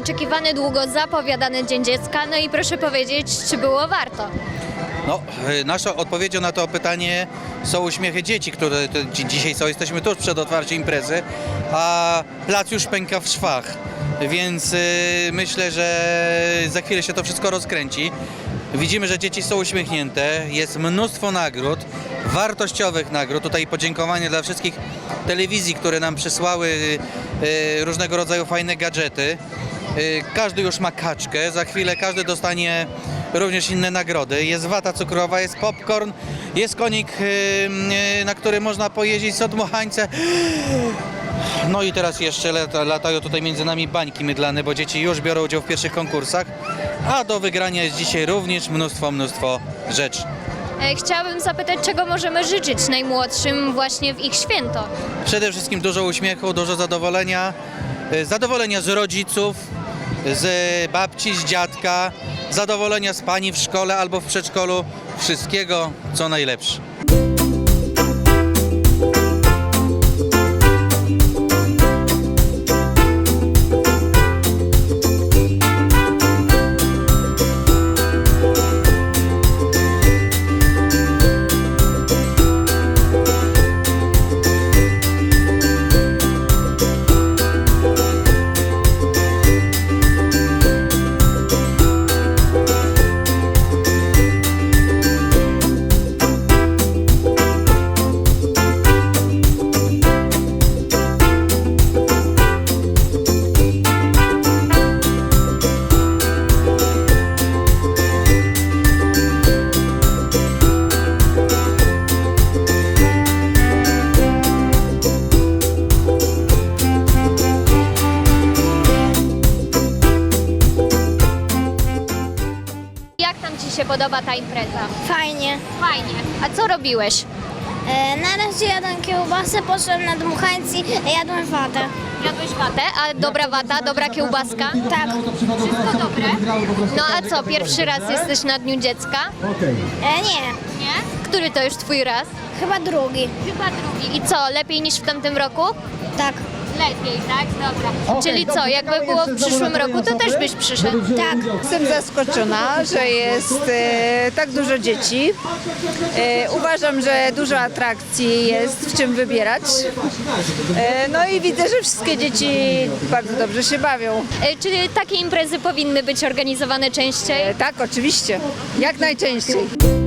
wyczekiwany, długo zapowiadany Dzień Dziecka. No i proszę powiedzieć, czy było warto? No, y, naszą odpowiedzią na to pytanie są uśmiechy dzieci, które dzisiaj są. Jesteśmy tuż przed otwarciem imprezy, a plac już pęka w szwach. Więc y, myślę, że za chwilę się to wszystko rozkręci. Widzimy, że dzieci są uśmiechnięte, jest mnóstwo nagród, wartościowych nagród. Tutaj podziękowanie dla wszystkich telewizji, które nam przysłały y, różnego rodzaju fajne gadżety. Y, Każdy już ma kaczkę, za chwilę każdy dostanie również inne nagrody. Jest wata cukrowa, jest popcorn, jest konik, y, y, na którym można pojeździć z odmuchańce. No i teraz jeszcze lata, latają tutaj między nami bańki mydlane, bo dzieci już biorą udział w pierwszych konkursach. A do wygrania jest dzisiaj również mnóstwo, mnóstwo rzeczy. E, Chciałabym zapytać, czego możemy życzyć najmłodszym właśnie w ich święto? Przede wszystkim dużo uśmiechu, dużo zadowolenia, y, zadowolenia z rodziców, z babci, z dziadka, zadowolenia z pani w szkole albo w przedszkolu, wszystkiego co najlepsze. Się podoba ta impreza? Fajnie. Fajnie. A co robiłeś? E, na razie jadłem kiełbasę, poszedłem na dmuchańcy, jadłem watę. Jadłeś watę, a dobra wata, dobra kiełbaska? Tak. Wszystko dobre. No a co, pierwszy raz jesteś na Dniu Dziecka? E, nie, Nie? Który to już Twój raz? chyba drugi. Chyba drugi. I co, lepiej niż w tamtym roku? Tak. Lepiej, tak? Dobra. Czyli co, jakby było w przyszłym roku, to też byś przyszedł? Tak. Jestem zaskoczona, że jest e, tak dużo dzieci. E, uważam, że dużo atrakcji jest w czym wybierać. E, no i widzę, że wszystkie dzieci bardzo dobrze się bawią. E, Czy takie imprezy powinny być organizowane częściej? E, tak, oczywiście, jak najczęściej.